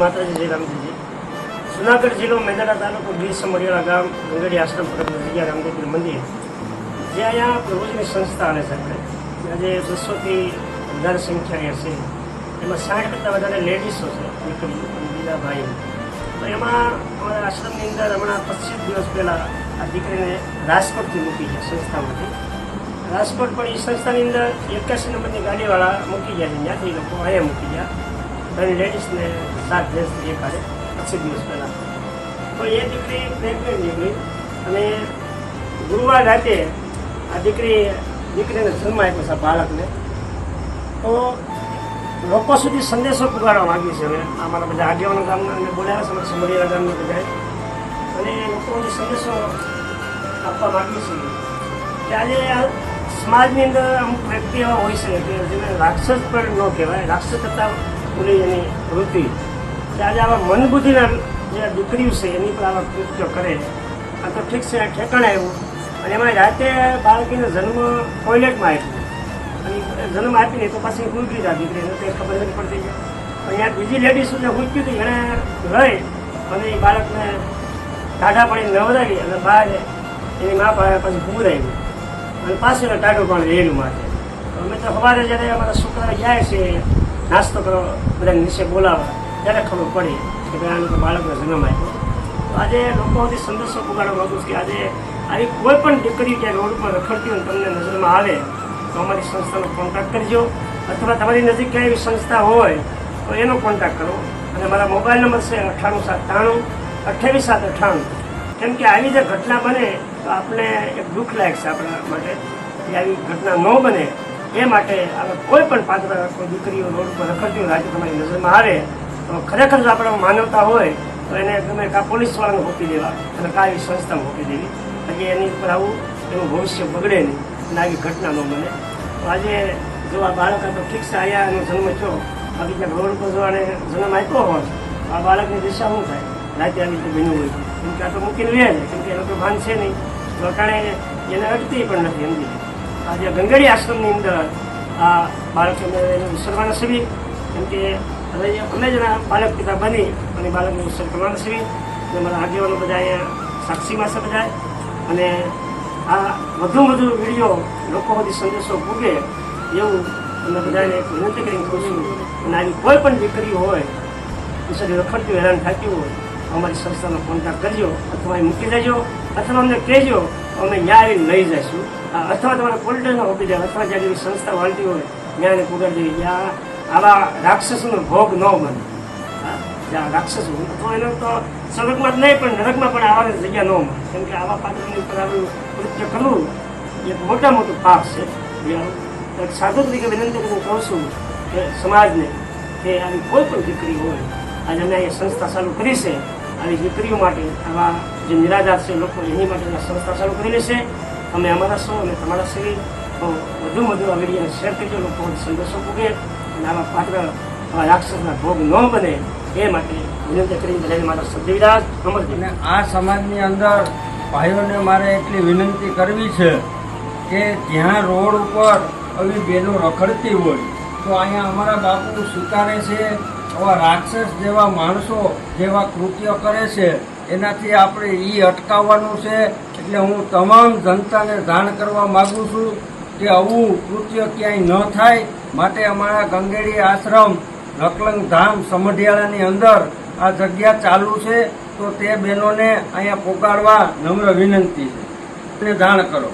માતાજી, જય રામજીજી. જુનાગઢ જિલ્લો મેદાડા તાલુકો ગીર સમરિયાળા ગામ, ગંગડી આશ્રમ પરબની જગ્યા રામદેવપીર મંદિર. જે અહીંયા રોજની સંસ્થા અને આપણે આજે બસોથી વધારે સંખ્યા હશે એમાં સાઠ કરતાં વધારે લેડીઝો છે, દીકરી બીજા ભાઈ તો એમાં અમારા આશ્રમની અંદર હમણાં પચીસ દિવસ પહેલાં આ દીકરીને રાજકોટથી મૂકી ગયા સંસ્થામાંથી. રાજકોટ પણ એ સંસ્થાની અંદર એકાસી નંબરની ગાડીવાળા મૂકી ગયા છે, ત્યાંથી લોકો અહીંયા મૂકી ગયા. ત્રણ લેડીઝને સાત ડ્રેસ એ કાઢે પછી દિવસ પહેલાં. તો એ દીકરી પ્રેગ્નેન્ટ નીકળી અને ગુરુવાર રાતે આ દીકરી દીકરીને જન્મ આપ્યો છે બાળકને. તો લોકો સુધી સંદેશો પુગાડવા માંગીએ છે હવે અમારા બધા આગેવાનો ગામના અમે બોલાવ્યા છે સમરિયા ગામના બધાએ અને લોકો સુધી સંદેશો આપવા માંગીએ છીએ કે આજે સમાજની અંદર અમુક વ્યક્તિ એવા હોય છે કે જેને રાક્ષસ પણ ન કહેવાય. રાક્ષસ કરતાં બોલી એની વૃત્તિ આજે આવા મનબુદ્ધિના જે દીકરીઓ છે, એની પર આવા કૃત્યો કરે આ તો ઠીક છે, ઠેકાણે આવ્યું. અને એમાં રાતે બાળકીનો જન્મ ટોયલેટમાં આપ્યો અને જન્મ આપીને તો પાછી ગુજરી જા દીકરીને. તો ખબર નથી પડતી. અહીંયા બીજી લેડીઝ જે હું હતી એણે રહી અને એ બાળકને ટાઢા પાણી નવરાવી અને બહાર એની મા પછી પૂરાવી અને પાછું ટાઢું પણ રેલું માટે અમે તો સવારે જ્યારે અમારા છોકરા જાય છે નાસ્તો કરો બધાને નીચે બોલાવવા ત્યારે ખબર પડી કે ભાઈ આનું બાળકનો જન્મ આપ્યો. તો આજે લોકો સુધી સંદેશો પુગાડવા માગું છું કે આજે આવી કોઈ પણ દીકરી ક્યાંય રોડ પર રખડતી હોય તમને નજરમાં આવે, તો અમારી સંસ્થાનો કોન્ટેક્ટ કરજો. અથવા તમારી નજીક ક્યાંય એવી સંસ્થા હોય, તો એનો કોન્ટેક્ટ કરો. અને મારા મોબાઈલ નંબર છે અઠ્ઠાણું સાત ત્રાણું, અઠ્ઠાવીસ સાત અઠ્ઠાણું. કેમ કે આવી જે ઘટના બને, તો આપણે એક દુઃખ લાયક છે આપણા માટે કે આવી ઘટના ન બને. એ માટે આપણે કોઈ પણ પાત્ર કોઈ દીકરીઓ રોડ પર રખડતી હોય તમારી નજરમાં આવે, તો ખરેખર જો આપણે માનવતા હોય, તો એને તમે કાં પોલીસવાળાને હોપી દેવા અને કાં એવી સંસ્થામાં હોપી દેવી. એટલે એની ઉપર આવું એનું ભવિષ્ય બગડે નહીં અને આવી ઘટના ન બને. તો આજે જો આ બાળક તો ઠીક છે અહીંયા એનો જન્મ થયો. બાકી ક્યાંક રોડ પર જો આને જન્મ આપ્યો હોય તો આ બાળકની દિશા શું થાય? રાતે આવી રીતે બન્યું હોય. કેમ કે આ તો મૂકીને લે છે, કેમ કે એનો તો ભાન છે નહીં. તો અટાણે એને અટતી પણ નથી સમજી આજે ગંગડી આશ્રમની અંદર આ બાળકને એને ઉછરવાના સવી, કેમ કે અમે જ બાળક પિતા બની અને બાળકને ઉછેર કરવાના અને મારા આગેવાનો બધા અહીંયા સાક્ષીમાં છે બધા. અને આ વધુ વધુ વીડિયો લોકો બધી સંદેશો પૂગે એવું અમે બધાને વિનંતી કરીને કહું છું. અને આવી કોઈ પણ દીકરી હોય બિચારી રખડતું હેરાન થતી હોય, અમારી સંસ્થાનો કોન્ટેક્ટ કરજો, અથવા અહીં મૂકી દેજો, અથવા અમને કહેજો અમે ન્યાય લઈ જઈશું. અથવા તમારે મૂકી જાય, અથવા જ્યાં એવી સંસ્થા વાળતી હોય, ન્યાયને પુગાડી દેવી જ્યાં આવા રાક્ષસોનો ભોગ ન બને. જ્યાં રાક્ષસ હોય તો એનો તો સ્વર્ગમાં જ નહીં, પણ નરકમાં પણ આવા જગ્યા ન મળે. કેમ કે આવા પાત્રની ઉપર આવું કૃત્ય કરવું એક મોટા મોટું પાપ છે. એક સાધુ તરીકે વિનંતી કરીને કહું છું કે સમાજને કે આવી કોઈ પણ દીકરી હોય, આજે અમે અહીંયા સંસ્થા ચાલુ કરી છે, આવી દીકરીઓ માટે આવા જે નિરાધાર છે લોકો એની માટેના સંસ્થા ચાલુ કરેલી છે. અમે અમારા સૌ અને તમારા શ્રી વધુ વધુ આ વીડિયો શેર કરજો લોકો સંદેશો પૂગે અને આવા પાત્ર રાક્ષસના ભોગ ન બને એ માટે વિનંતી કરીને બધાને મારા અમરજી અને આ સમાજની અંદર ભાઈઓને મારે એટલી વિનંતી કરવી છે કે જ્યાં રોડ ઉપર આવી બેનો રખડતી હોય, તો અહીંયા અમારા બાપુ સ્વીકારે છે. આવા રાક્ષસ જેવા માણસો જેવા કૃત્ય કરે છે. એનાથી આપણે એ અટકાવવાનું છે. એટલે હું તમામ જનતાને જાણ કરવા માગું છું કે આવું કૃત્ય ક્યાંય ન થાય. માટે અમારા ગંગેડી આશ્રમ, નકલંગ ધામ સમઢિયાળાની અંદર આ જગ્યા ચાલુ છે. તો તે બહેનોને અહીંયા પોગાડવા નમ્ર વિનંતી છે. જાણ કરો.